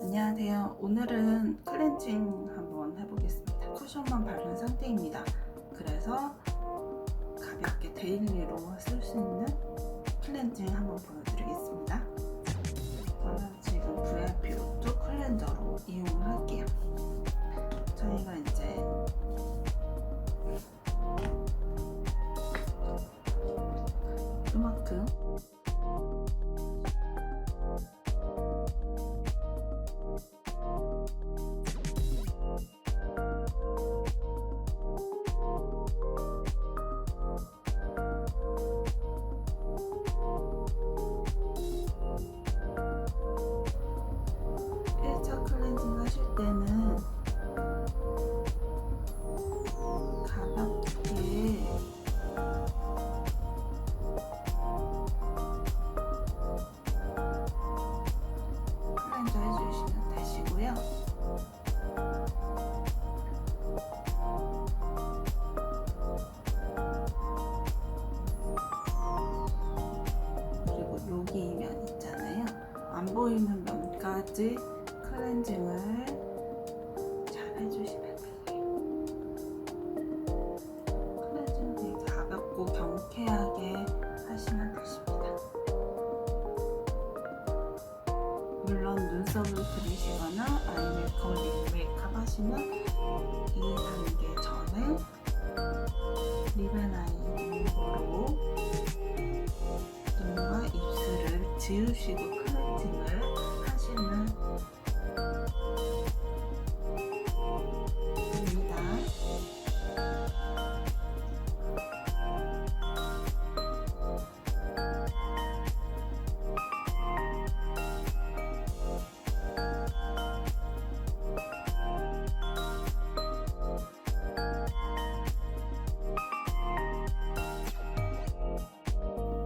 안녕하세요. 오늘은 클렌징 한번 해보겠습니다. 쿠션만 바른 상태입니다. 그래서 가볍게 데일리로 쓸 수 있는 클렌징 한번 보여드리겠습니다. 저는 지금 VIP 로트 클렌저로 이용을 할게요. 저희가 이제 이만큼 안 보이는 면까지 클렌징을 잘 해주시면 돼요. 클렌징 되게 가볍고 경쾌하게 하시면 되십니다. 물론 눈썹을 그리시거나 아니면 거리 메이크업 하시면 이 단계 전에 리무버로 눈과 입술을 지우시고 클렌징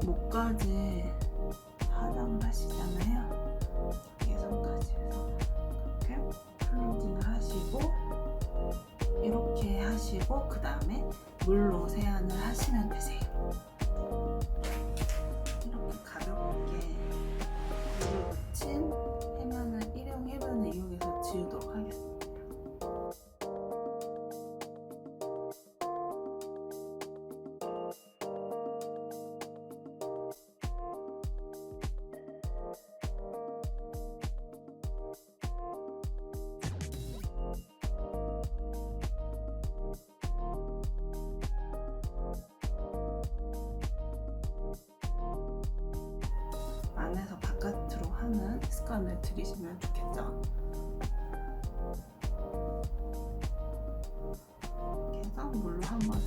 목까지 화장을 하시잖아요. 이게 손까지 해서 이렇게 클렌징을 하시고 이렇게 하시고 그 다음에 물로 세안을 하시면 되세요. 습관을 들이시면 좋겠죠. 해서 물로 한번